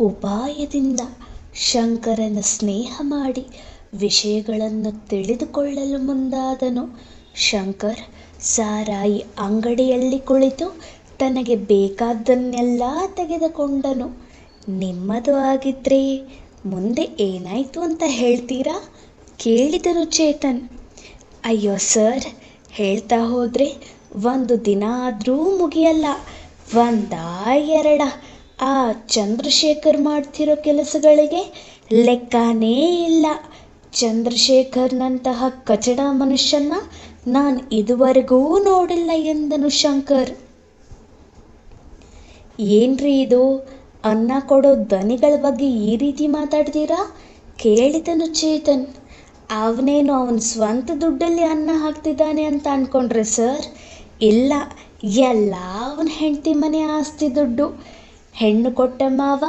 ಉಪಾಯದಿಂದ ಶಂಕರನ ಸ್ನೇಹ ಮಾಡಿ ವಿಷಯಗಳನ್ನು ತಿಳಿದುಕೊಳ್ಳಲು ಮುಂದಾದನು. ಶಂಕರ್ ಸಾರಾಯಿ ಅಂಗಡಿಯಲ್ಲಿ ಕುಳಿತು ತನಗೆ ಬೇಕಾದ್ದನ್ನೆಲ್ಲ ತೆಗೆದುಕೊಂಡನು. ನಿಮ್ಮದು ಆಗಿದ್ರೆ ಮುಂದೆ ಏನಾಯಿತು ಅಂತ ಹೇಳ್ತೀರಾ? ಕೇಳಿದನು ಚೇತನ್. ಅಯ್ಯೋ ಸರ್, ಹೇಳ್ತಾ ಹೋದರೆ ಒಂದು ದಿನ ಆದರೂ ಮುಗಿಯಲ್ಲ. ಒಂದ ಎರಡ ಆ ಚಂದ್ರಶೇಖರ್ ಮಾಡ್ತಿರೋ ಕೆಲಸಗಳಿಗೆ ಲೆಕ್ಕನೇ ಇಲ್ಲ. ಚಂದ್ರಶೇಖರ್ನಂತಹ ಕಚಡ ಮನುಷ್ಯನ ನಾನು ಇದುವರೆಗೂ ನೋಡಿಲ್ಲ ಎಂದನು ಶಂಕರ್. ಏನ್ರಿ ಇದು? ಅನ್ನ ಕೊಡೋ ದನಿಗಳ ಬಗ್ಗೆ ಈ ರೀತಿ ಮಾತಾಡ್ತೀರಾ? ಕೇಳಿದನು ಚೇತನ್. ಅವನೇನು ಅವನ ಸ್ವಂತ ದುಡ್ಡಲ್ಲಿ ಅನ್ನ ಹಾಕ್ತಿದ್ದಾನೆ ಅಂತ ಅಂದ್ಕೊಂಡ್ರೆ ಸರ್? ಇಲ್ಲ, ಎಲ್ಲ ಅವನ ಹೆಂಡತಿ ಮನೆ ಆಸ್ತಿ ದುಡ್ಡು. ಹೆಣ್ಣು ಕೊಟ್ಟ ಮಾವ,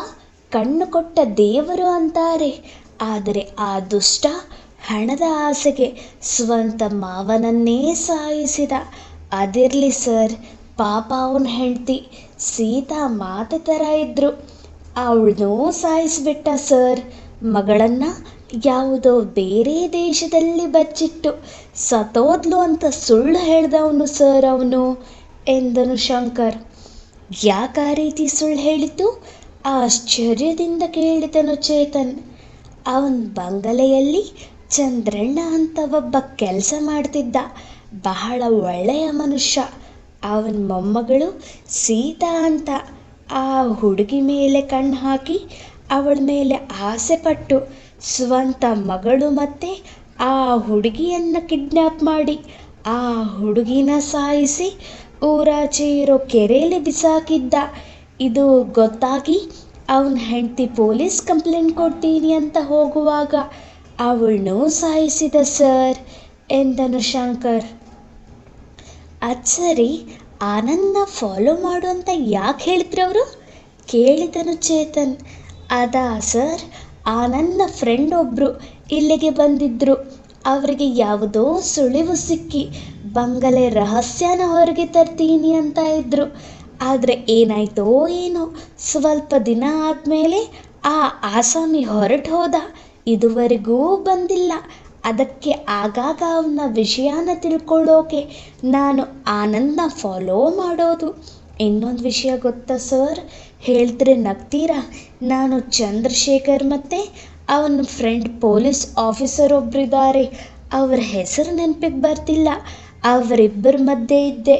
ಕಣ್ಣು ಕೊಟ್ಟ ದೇವರು ಅಂತಾರೆ. ಆದರೆ ಆ ದುಷ್ಟ ಹಣದ ಆಸೆಗೆ ಸ್ವಂತ ಮಾವನನ್ನೇ ಸಾಯಿಸಿದ. ಅದಿರಲಿ ಸರ್, ಪಾಪ ಅವನ ಹೆಂಡತಿ ಸೀತಾ ಮಾತೆ ಥರ ಇದ್ದರು ಅವಳನ್ನೂ ಸಾಯಿಸಿಬಿಟ್ಟ ಸರ್. ಮಗಳನ್ನು ಯಾವುದೋ ಬೇರೆ ದೇಶದಲ್ಲಿ ಬಚ್ಚಿಟ್ಟು ಸತೋದ್ಲು ಅಂತ ಸುಳ್ಳು ಹೇಳ್ದವನು ಸರ್ ಅವನು ಎಂದನು ಶಂಕರ್. ಯಾಕೆ ಆ ರೀತಿ ಸುಳ್ಳು ಹೇಳಿತು ಆಶ್ಚರ್ಯದಿಂದ ಕೇಳಿದನು ಚೇತನ್. ಅವನ ಬಂಗಲೆಯಲ್ಲಿ ಚಂದ್ರಣ್ಣ ಅಂತ ಒಬ್ಬ ಕೆಲಸ ಮಾಡ್ತಿದ್ದ. ಬಹಳ ಒಳ್ಳೆಯ ಮನುಷ್ಯ. ಅವನ ಮೊಮ್ಮಗಳು ಸೀತಾ ಅಂತ. ಆ ಹುಡುಗಿ ಮೇಲೆ ಕಣ್ಣು ಹಾಕಿ ಅವಳ ಮೇಲೆ ಆಸೆ ಪಟ್ಟು ಸ್ವಂತ ಮಗಳು ಮತ್ತೆ ಆ ಹುಡುಗಿಯನ್ನು ಕಿಡ್ನ್ಯಾಪ್ ಮಾಡಿ, ಆ ಹುಡುಗಿನ ಸಾಯಿಸಿ ಊರಾಚೆ ಇರೋ ಕೆರೆಯಲ್ಲಿ ಬಿಸಾಕಿದ್ದ. ಇದು ಗೊತ್ತಾಗಿ ಅವನ ಹೆಂಡತಿ ಪೊಲೀಸ್ ಕಂಪ್ಲೇಂಟ್ ಕೊಡ್ತೀನಿ ಅಂತ ಹೋಗುವಾಗ ಅವಳನ್ನೂ ಸಾಯಿಸಿದ, ಸರ್ ಎಂದನು ಶಂಕರ್. ಅದು ಸರಿ ಫಾಲೋ ಮಾಡು ಅಂತ ಯಾಕೆ ಹೇಳಿದ್ರು ಅವರು? ಕೇಳಿದನು ಚೇತನ್. ಅದಾ, ಸರ್ ಆನಂದ ಫ್ರೆಂಡ್ ಒಬ್ಬರು ಇಲ್ಲಿಗೆ ಬಂದಿದ್ದರು ಅವರಿಗೆ ಯಾವುದೋ ಸುಳಿವು ಸಿಕ್ಕಿ ಬಂಗಲೆ ರಹಸ್ಯನ ಹೊರಗೆ ತರ್ತೀನಿ ಅಂತ ಇದ್ದರು ಆದರೆ ಏನಾಯ್ತೋ ಏನೋ, ಸ್ವಲ್ಪ ದಿನ ಆದಮೇಲೆ ಆ ಆಸಾಮಿ ಹೊರಟು ಹೋದ. ಇದುವರೆಗೂ ಬಂದಿಲ್ಲ. ಅದಕ್ಕೆ ಆಗಾಗ ಅವನ ವಿಷಯನ ತಿಳ್ಕೊಳ್ಳೋಕೆ ನಾನು ಆನಂದ ಫಾಲೋ ಮಾಡೋದು. ಇನ್ನೊಂದು ವಿಷಯ ಗೊತ್ತಾ ಸರ್? ಹೇಳಿದ್ರೆ ನಗ್ತೀರಾ? ನಾನು ಚಂದ್ರಶೇಖರ್ ಮತ್ತು ಅವನ ಫ್ರೆಂಡ್ ಪೊಲೀಸ್ ಆಫೀಸರ್ ಒಬ್ಬರಿದ್ದಾರೆ ಅವರ ಹೆಸರು ನೆನಪಿಗೆ ಬರ್ತಿಲ್ಲ. ಅವರಿಬ್ಬರ ಮಧ್ಯೆ ಇದ್ದೆ.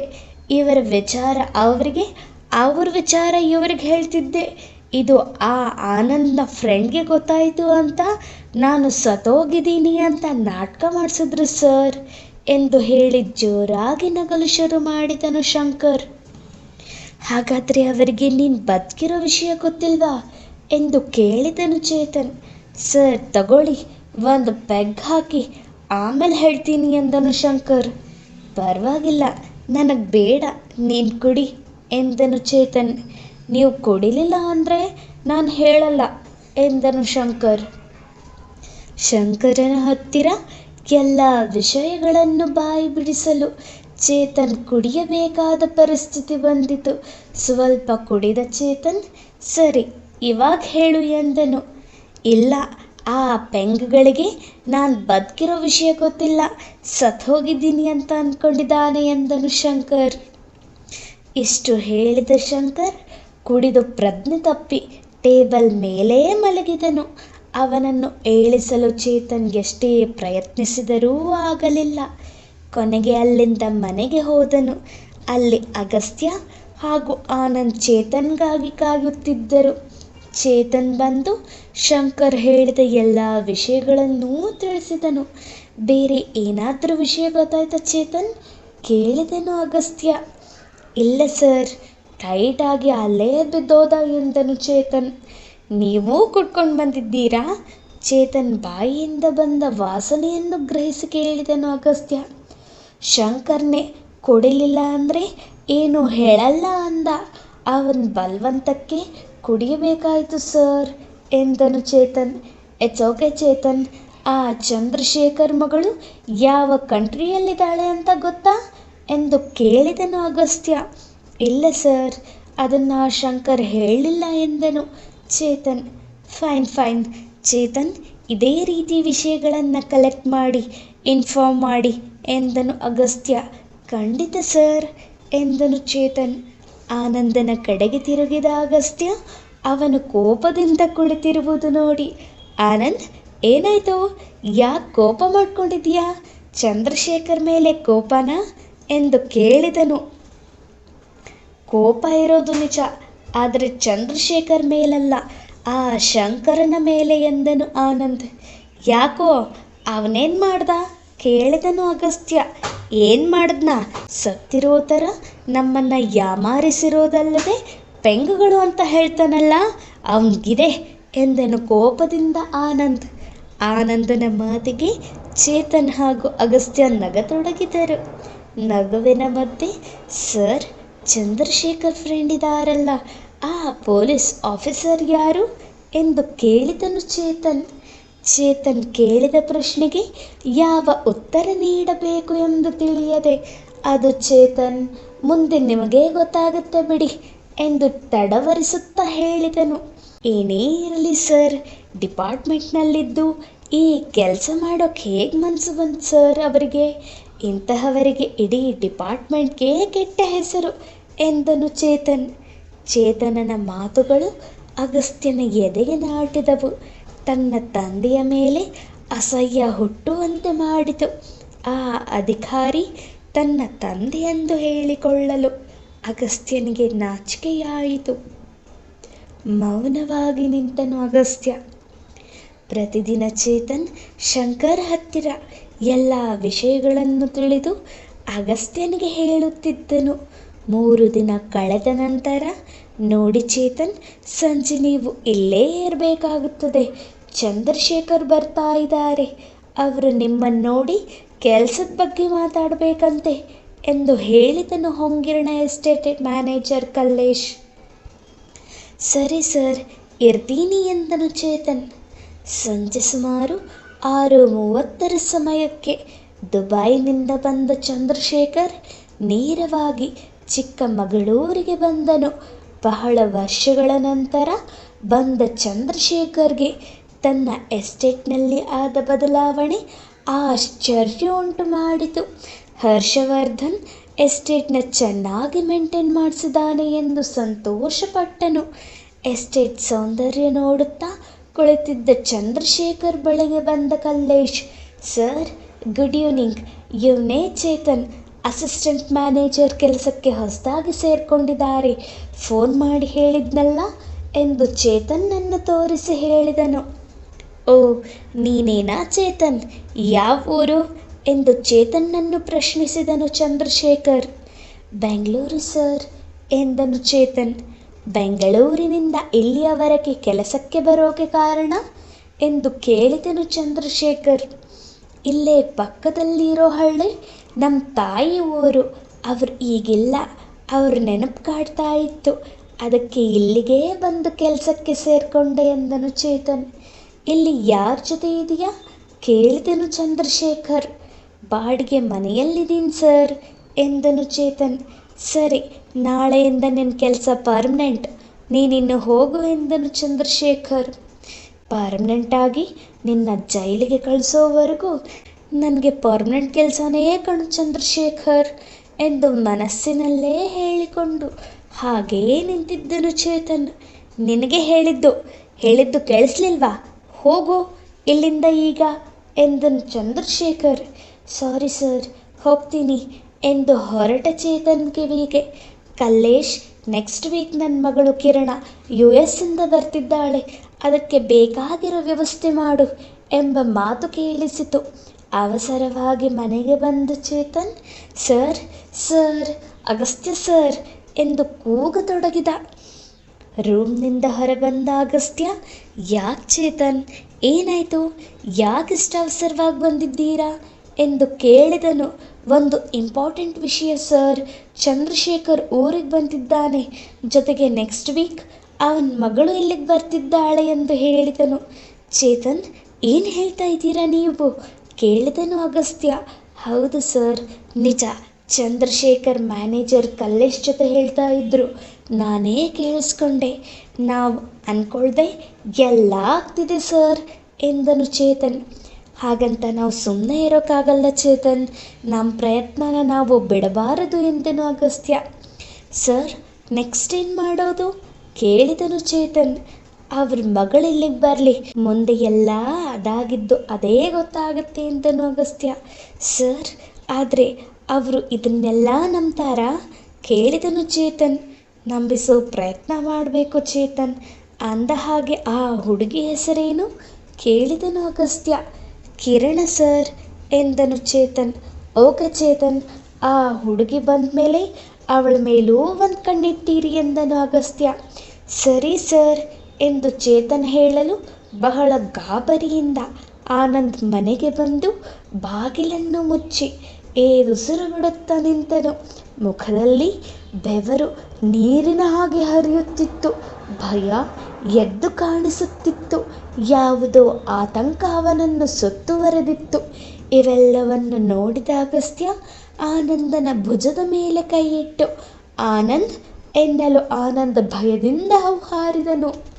ಇವರ ವಿಚಾರ ಅವರಿಗೆ, ಅವ್ರ ವಿಚಾರ ಇವ್ರಿಗೆ ಹೇಳ್ತಿದ್ದೆ. ಇದು ಆ ಆನಂದ್ನ ಫ್ರೆಂಡ್ಗೆ ಗೊತ್ತಾಯಿತು ಅಂತ ನಾನು ಸತೋಗಿದ್ದೀನಿ ಅಂತ ನಾಟಕ ಮಾಡಿಸಿದ್ರು ಸರ್ ಎಂದು ಹೇಳಿ ಜೋರಾಗಿ ನಗಲು ಶುರು ಮಾಡಿದನು ಶಂಕರ್. ಹಾಗಾದರೆ ಅವರಿಗೆ ನೀನು ಬದುಕಿರೋ ವಿಷಯ ಗೊತ್ತಿಲ್ವಾ ಎಂದು ಕೇಳಿದನು ಚೇತನ್. ಸರ್, ತಗೊಳ್ಳಿ, ಒಂದು ಪೆಗ್ ಹಾಕಿ ಆಮೇಲೆ ಹೇಳ್ತೀನಿ ಎಂದನು ಶಂಕರ್. ಪರವಾಗಿಲ್ಲ. ನನಗೆ ಬೇಡ. ನೀನು ಕುಡಿ ಎಂದನು ಚೇತನ್. ನೀವು ಕುಡಿಲಿಲ್ಲ ಅಂದರೆ ನಾನು ಹೇಳಲ್ಲ ಎಂದನು ಶಂಕರ್. ಶಂಕರನ ಹತ್ತಿರ ಎಲ್ಲ ವಿಷಯಗಳನ್ನು ಬಾಯಿ ಬಿಡಿಸಲು ಚೇತನ್ ಕುಡಿಯಬೇಕಾದ ಪರಿಸ್ಥಿತಿ ಬಂದಿತು. ಸ್ವಲ್ಪ ಕುಡಿದ ಚೇತನ್, ಸರಿ, ಇವಾಗ ಹೇಳು ಎಂದನು. ಇಲ್ಲ ಆ ಪೆಂಗುಗಳಿಗೆ ನಾನು ಬದುಕಿರೋ ವಿಷಯ ಗೊತ್ತಿಲ್ಲ. ಸತ್ತೋಗಿದ್ದೀನಿ ಅಂತ ಅಂದ್ಕೊಂಡಿದ್ದಾನೆ ಎಂದನು ಶಂಕರ್. ಇಷ್ಟು ಹೇಳಿದ ಶಂಕರ್ ಕುಡಿದು ಪ್ರಜ್ಞೆ ತಪ್ಪಿ ಟೇಬಲ್ ಮೇಲೇ ಮಲಗಿದನು. ಅವನನ್ನು ಏಳಿಸಲು ಚೇತನ್ ಎಷ್ಟೇ ಪ್ರಯತ್ನಿಸಿದರೂ ಆಗಲಿಲ್ಲ. ಕೊನೆಗೆ ಅಲ್ಲಿಂದ ಮನೆಗೆ ಹೋದನು. ಅಲ್ಲಿ ಅಗಸ್ತ್ಯ ಹಾಗೂ ಆನಂದ್ ಚೇತನ್ಗಾಗಿ ಕಾಯುತ್ತಿದ್ದರು. ಚೇತನ್ ಬಂದು ಶಂಕರ್ ಹೇಳಿದ ಎಲ್ಲ ವಿಷಯಗಳನ್ನೂ ತಿಳಿಸಿದನು. ಬೇರೆ ಏನಾದರೂ ವಿಷಯ ಗೊತ್ತಾಯ್ತಾ ಚೇತನ್? ಕೇಳಿದನು ಅಗಸ್ತ್ಯ. ಇಲ್ಲ ಸರ್ ಟೈಟಾಗಿ ಅಲ್ಲೇ ಬಿದ್ದೋದ ಎಂದನು ಚೇತನ್. ನೀವೂ ಕುಟ್ಕೊಂಡು ಬಂದಿದ್ದೀರಾ? ಚೇತನ್ ಬಾಯಿಯಿಂದ ಬಂದ ವಾಸನೆಯನ್ನು ಗ್ರಹಿಸಿ ಕೇಳಿದನು ಅಗಸ್ತ್ಯ. ಶಂಕರ್ನೇ ಕೊಡಲಿಲ್ಲ ಅಂದರೆ ಏನು ಹೇಳಲ್ಲ ಅಂದ. ಅವನ ಬಲವಂತಕ್ಕೆ ಕುಡಿಯಬೇಕಾಯಿತು, ಸರ್, ಎಂದನು ಚೇತನ್. ಇಟ್ಸ್ ಓಕೆ ಚೇತನ್, ಆ ಚಂದ್ರಶೇಖರ್ ಮಗಳು ಯಾವ ಕಂಟ್ರಿಯಲ್ಲಿದ್ದಾಳೆ ಅಂತ ಗೊತ್ತಾ? ಎಂದು ಕೇಳಿದನು ಅಗಸ್ತ್ಯ. ಇಲ್ಲ, ಸರ್, ಅದನ್ನು ಶಂಕರ್ ಹೇಳಿಲ್ಲ ಎಂದನು ಚೇತನ್. Fine fine. ಚೇತನ್, ಇದೇ ರೀತಿ ವಿಷಯಗಳನ್ನು ಕಲೆಕ್ಟ್ ಮಾಡಿ ಇನ್ಫಾರ್ಮ್ ಮಾಡಿ ಎಂದನು ಅಗಸ್ತ್ಯ. ಖಂಡಿತ, ಸರ್, ಎಂದನು ಚೇತನ್. ಆನಂದನ ಕಡೆಗೆ ತಿರುಗಿದ ಅಗಸ್ತ್ಯ ಅವನು ಕೋಪದಿಂದ ಕುಳಿತಿರುವುದು ನೋಡಿ. ಆನಂದ್, ಏನಾಯ್ತು? ಯಾಕೆ ಕೋಪ ಮಾಡ್ಕೊಂಡಿದ್ಯಾ ಚಂದ್ರಶೇಖರ್ ಮೇಲೆ ಕೋಪನ? ಎಂದು ಕೇಳಿದನು. ಕೋಪ ಇರೋದು ನಿಜ, ಆದರೆ ಚಂದ್ರಶೇಖರ್ ಮೇಲಲ್ಲ, ಆ ಶಂಕರನ ಮೇಲೆ ಎಂದನು ಆನಂದ್. ಯಾಕೋ, ಅವನೇನು ಮಾಡ್ದ? ಕೇಳಿದನು ಅಗಸ್ತ್ಯ. ಏನು ಮಾಡಿದ್ನ? ಸತ್ತಿರೋ ಥರ ನಮ್ಮನ್ನು ಯಾಮಾರಿಸಿರೋದಲ್ಲದೆ ಪೆಂಗುಗಳು ಅಂತ ಹೇಳ್ತಾನಲ್ಲ ಅವನಿಗಿದೆ ಎಂದನು ಕೋಪದಿಂದ ಆನಂದ್. ಆನಂದನ ಮಾತಿಗೆ ಚೇತನ್ ಹಾಗೂ ಅಗಸ್ತ್ಯ ನಗತೊಡಗಿದರು. ನಗುವಿನ ಮಧ್ಯೆ ಸರ್ ಚಂದ್ರಶೇಖರ್ ಫ್ರೆಂಡ್ ಇದ್ದಾರಲ್ಲ ಆ ಪೊಲೀಸ್ ಆಫೀಸರ್ ಯಾರು ಎಂದು ಕೇಳಿದನು ಚೇತನ್. ಚೇತನ್ ಕೇಳಿದ ಪ್ರಶ್ನೆಗೆ ಯಾವ ಉತ್ತರ ನೀಡಬೇಕು ಎಂದು ತಿಳಿಯದೆ, ಅದು ಚೇತನ್, ಮುಂದೆ ನಿಮಗೇ ಗೊತ್ತಾಗುತ್ತೆ ಬಿಡಿ ಎಂದು ತಡವರಿಸುತ್ತಾ ಹೇಳಿದನು. ಏನೇ ಇರಲಿ ಸರ್, ಡಿಪಾರ್ಟ್ಮೆಂಟ್ನಲ್ಲಿದ್ದು ಈ ಕೆಲಸ ಮಾಡೋಕೆ ಹೇಗೆ ಮನಸ್ಸು ಬಂತು ಸರ್ ಅವರಿಗೆ? ಇಂತಹವರಿಗೆ ಇಡೀ ಡಿಪಾರ್ಟ್ಮೆಂಟ್ಗೆ ಕೆಟ್ಟ ಹೆಸರು ಎಂದನು ಚೇತನ್. ಚೇತನನ ಮಾತುಗಳು ಅಗಸ್ತ್ಯನ ಎದೆಗೆ ನಾಟಿದವು. ತನ್ನ ತಂದೆಯ ಮೇಲೆ ಅಸಹ್ಯ ಹುಟ್ಟುವಂತೆ ಮಾಡಿತು. ಆ ಅಧಿಕಾರಿ ತನ್ನ ತಂದೆಯೆಂದು ಹೇಳಿಕೊಳ್ಳಲು ಅಗಸ್ತ್ಯನಿಗೆ ನಾಚಿಕೆಯಾಯಿತು. ಮೌನವಾಗಿ ನಿಂತನು ಅಗಸ್ತ್ಯ. ಪ್ರತಿದಿನ ಚೇತನ್ ಶಂಕರ್ ಹತ್ತಿರ ಎಲ್ಲ ವಿಷಯಗಳನ್ನು ತಿಳಿದು ಅಗಸ್ತ್ಯನಿಗೆ ಹೇಳುತ್ತಿದ್ದನು. ಮೂರು ದಿನ ಕಳೆದ ನಂತರ ನೋಡಿ ಚೇತನ್, ಸಂಜೆ ನೀವು ಇಲ್ಲೇ ಇರಬೇಕಾಗುತ್ತದೆ. ಚಂದ್ರಶೇಖರ್ ಬರ್ತಾ ಇದ್ದಾರೆ. ಅವರು ನಿಮ್ಮನ್ನು ನೋಡಿ ಕೆಲಸದ ಬಗ್ಗೆ ಮಾತಾಡಬೇಕಂತೆ ಎಂದು ಹೇಳಿದನು ಹೊಂಗಿರಣ ಎಸ್ಟೇಟ್ ಮ್ಯಾನೇಜರ್ ಕಲ್ಲೇಶ್. ಸರಿ ಸರ್, ಇರ್ತೀನಿ ಎಂದನು ಚೇತನ್. ಸಂಜೆ ಸುಮಾರು ಆರು ಮೂವತ್ತರ ಸಮಯಕ್ಕೆ ದುಬೈನಿಂದ ಬಂದ ಚಂದ್ರಶೇಖರ್ ನೇರವಾಗಿ ಚಿಕ್ಕಮಗಳೂರಿಗೆ ಬಂದನು. ಬಹಳ ವರ್ಷಗಳ ನಂತರ ಬಂದ ಚಂದ್ರಶೇಖರ್ಗೆ ತನ್ನ ಎಸ್ಟೇಟ್ನಲ್ಲಿ ಆದ ಬದಲಾವಣೆ ಆಶ್ಚರ್ಯ ಉಂಟು ಮಾಡಿತು. ಹರ್ಷವರ್ಧನ್ ಎಸ್ಟೇಟ್ನ ಚೆನ್ನಾಗಿ ಮೇಂಟೈನ್ ಮಾಡಿಸಿದ್ದಾನೆ ಎಂದು ಸಂತೋಷಪಟ್ಟನು. ಎಸ್ಟೇಟ್ ಸೌಂದರ್ಯ ನೋಡುತ್ತಾ ಕುಳಿತಿದ್ದ ಚಂದ್ರಶೇಖರ್ ಬಳಿಗೆ ಬಂದ ಕಲ್ಲೇಶ್, ಸರ್, ಗುಡ್ ಈವ್ನಿಂಗ್. ಇವನೇ ಚೇತನ್, ಅಸಿಸ್ಟೆಂಟ್ ಮ್ಯಾನೇಜರ್ ಕೆಲಸಕ್ಕೆ ಹೊಸದಾಗಿ ಸೇರಿಕೊಂಡಿದ್ದಾರೆ. ಫೋನ್ ಮಾಡಿ ಹೇಳಿದ್ನಲ್ಲ? ಎಂದು ಚೇತನ್ನನ್ನು ತೋರಿಸಿ ಹೇಳಿದನು. ಓ, ನೀನೇನಾ ಚೇತನ್? ಯಾವ ಊರು? ಎಂದು ಚೇತನ್ನನ್ನು ಪ್ರಶ್ನಿಸಿದನು ಚಂದ್ರಶೇಖರ್. ಬೆಂಗಳೂರು, ಸರ್, ಎಂದನು ಚೇತನ್. ಬೆಂಗಳೂರಿನಿಂದ ಇಲ್ಲಿಯವರೆಗೆ ಕೆಲಸಕ್ಕೆ ಬರೋಕೆ ಕಾರಣ? ಎಂದು ಕೇಳಿದನು ಚಂದ್ರಶೇಖರ್. ಇಲ್ಲೇ ಪಕ್ಕದಲ್ಲಿರೋ ಹಳ್ಳಿ ನಮ್ಮ ತಾಯಿ ಊರು. ಅವರು ಈಗಿಲ್ಲ, ಅವ್ರ ನೆನಪು ಕಾಡ್ತಾ ಇತ್ತು. ಅದಕ್ಕೆ ಇಲ್ಲಿಗೇ ಬಂದು ಕೆಲಸಕ್ಕೆ ಸೇರಿಕೊಂಡೆ ಎಂದನು ಚೇತನ್. ಇಲ್ಲಿ ಯಾರ ಜೊತೆ ಇದೆಯಾ? ಕೇಳಿದನು ಚಂದ್ರಶೇಖರ್. ಬಾಡಿಗೆ ಮನೆಯಲ್ಲಿದ್ದೀನಿ ಸರ್, ಎಂದನು ಚೇತನ್. ಸರಿ, ನಾಳೆಯಿಂದ ನಿನ್ನ ಕೆಲಸ ಪರ್ಮನೆಂಟ್ ನೀನಿನ್ನು ಹೋಗು ಎಂದನು ಚಂದ್ರಶೇಖರ್. ಪರ್ಮನೆಂಟ್ ಆಗಿ ನಿನ್ನ ಜೈಲಿಗೆ ಕಳಿಸೋವರೆಗೂ ನನಗೆ ಪರ್ಮನೆಂಟ್ ಕೆಲಸನೇ ಕಣು ಚಂದ್ರಶೇಖರ್, ಎಂದು ಮನಸ್ಸಿನಲ್ಲೇ ಹೇಳಿಕೊಂಡು ಹಾಗೇ ನಿಂತಿದ್ದನು ಚೇತನ್. ನಿನಗೆ ಹೇಳಿದ್ದು ಹೇಳಿದ್ದು ಕೇಳಿಸ್ಲಿಲ್ವಾ? ಹೋಗು, ಇಲ್ಲಿಂದ ಈಗ ಎಂದನು ಚಂದ್ರಶೇಖರ್, ಸಾರಿ ಸರ್, ಹೋಗ್ತೀನಿ ಎಂದು ಹೊರಟ ಚೇತನ್ ಕಿವಿಗೆ. ಕಲ್ಲೇಶ್, ನೆಕ್ಸ್ಟ್ ವೀಕ್ ನನ್ನ ಮಗಳು ಕಿರಣ ಯು ಇಂದ ಬರ್ತಿದ್ದಾಳೆ, ಅದಕ್ಕೆ ಬೇಕಾಗಿರೋ ವ್ಯವಸ್ಥೆ ಮಾಡು ಎಂಬ ಮಾತು ಕೇಳಿಸಿತು. ಅವಸರವಾಗಿ ಮನೆಗೆ ಬಂದು Chetan, sir sir, Agastya sir ಎಂದು ಕೂಗತೊಡಗಿದ. ರೂಮ್ನಿಂದ ಹೊರಬಂದ ಅಗಸ್ತ್ಯ ಯಾಕೆ ಚೇತನ್? ಏನಾಯಿತು? ಯಾಕೆ ಇಷ್ಟ ಅವಸರವಾಗಿ ಬಂದಿದ್ದೀರಾ? ಎಂದು ಕೇಳಿದನು. ಒಂದು ಇಂಪಾರ್ಟೆಂಟ್ ವಿಷಯ ಸರ್ ಚಂದ್ರಶೇಖರ್ ಊರಿಗೆ ಬಂದಿದ್ದಾನೆ. ಜೊತೆಗೆ ನೆಕ್ಸ್ಟ್ ವೀಕ್ ಅವನ ಮಗಳು ಇಲ್ಲಿಗೆ ಬರ್ತಿದ್ದಾಳೆ ಎಂದು ಹೇಳಿದನು. ಚೇತನ್, ಏನು ಹೇಳ್ತಾ ಇದ್ದೀರಾ ನೀವು? ಕೇಳಿದನು ಅಗಸ್ತ್ಯ. ಹೌದು ಸರ್ ನಿಜ. ಚಂದ್ರಶೇಖರ್ ಮ್ಯಾನೇಜರ್ ಕಲ್ಲೇಶ್ ಜೊತೆ ಹೇಳ್ತಾ ಇದ್ರು. ನಾನೇ ಕೇಳಿಸ್ಕೊಂಡೆ. ನಾವು ಅನ್ಕೊಳ್ದೆ, ಎಲ್ಲ ಆಗ್ತಿದೆ ಸರ್, ಎಂದನು ಚೇತನ್. ಹಾಗಂತ ನಾವು ಸುಮ್ಮನೆ ಇರೋಕ್ಕಾಗಲ್ಲ ಚೇತನ್. ನಮ್ಮ ಪ್ರಯತ್ನನ ನಾವು ಬಿಡಬಾರದು ಎಂದನು ಅಗಸ್ತ್ಯ. ಸರ್, ನೆಕ್ಸ್ಟ್ ಏನು ಮಾಡೋದು? ಕೇಳಿದನು ಚೇತನ್. ಅವ್ರ ಮಗಳಿಲ್ಲಿಗೆ ಬರಲಿ. ಮುಂದೆ ಎಲ್ಲ ಅದಾಗಿದ್ದು ಅದೇ ಗೊತ್ತಾಗುತ್ತೆ, ಎಂದನು ಅಗಸ್ತ್ಯ. ಸರ್, ಆದರೆ ಅವರು ಇದನ್ನೆಲ್ಲ ನಂಬ್ತಾರಾ? ಕೇಳಿದನು ಚೇತನ್. ನಂಬಿಸೋ ಪ್ರಯತ್ನ ಮಾಡಬೇಕು ಚೇತನ್. ಅಂದ ಹಾಗೆ ಆ ಹುಡುಗಿ ಹೆಸರೇನು? ಕೇಳಿದನು ಅಗಸ್ತ್ಯ. ಕಿರಣ ಸರ್, ಎಂದನು ಚೇತನ್. ಓಕೆ ಚೇತನ್, ಆ ಹುಡುಗಿ ಬಂದ ಮೇಲೆ ಅವಳ ಮೇಲೂ ಒಂದು ಕಣ್ಣಿಟ್ಟೀರಿ ಎಂದನು ಅಗಸ್ತ್ಯ. ಸರಿ ಸರ್, ಎಂದು ಚೇತನ್ ಹೇಳಲು ಬಹಳ ಗಾಬರಿಯಿಂದ ಆನಂದ್ ಮನೆಗೆ ಬಂದು ಬಾಗಿಲನ್ನು ಮುಚ್ಚಿ ಏರುಸಿರು ಬಿಡುತ್ತಾ ನಿಂತನು. ಮುಖದಲ್ಲಿ ಬೆವರು ನೀರಿನ ಹಾಗೆ ಹರಿಯುತ್ತಿತ್ತು. ಭಯ ಎದ್ದು ಕಾಣಿಸುತ್ತಿತ್ತು. ಯಾವುದೋ ಆತಂಕ ಅವನನ್ನು ಸುತ್ತುವರೆದಿತ್ತು. ಇವೆಲ್ಲವನ್ನು ನೋಡಿದ ಅಗಸ್ತ್ಯ ಆನಂದನ ಭುಜದ ಮೇಲೆ ಕೈಯಿಟ್ಟು, ಆನಂದ್ ಎನ್ನಲು ಆನಂದ ಭಯದಿಂದ ಹಾರಿದನು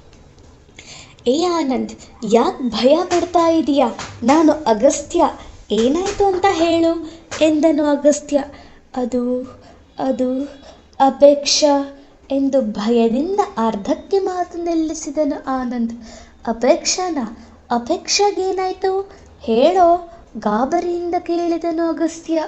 ಏ ಆನಂದ್, ಯಾಕೆ ಭಯ ಪಡ್ತಾ ಇದೀಯಾ? ನಾನು ಅಗಸ್ತ್ಯ. ಏನಾಯಿತು ಅಂತ ಹೇಳು. ಎಂದನು ಅಗಸ್ತ್ಯ. ಅದು ಅದು ಅಪೇಕ್ಷ ಎಂದು ಭಯದಿಂದ ಅರ್ಧಕ್ಕೆ ಮಾತು ನಿಲ್ಲಿಸಿದನು ಆನಂದ್. ಅಪೇಕ್ಷಾನ, ಅಪೇಕ್ಷಾಗೇನಾಯ್ತು? ಹೇಳೋ ಗಾಬರಿಯಿಂದ ಕೇಳಿದನು ಅಗಸ್ತ್ಯ.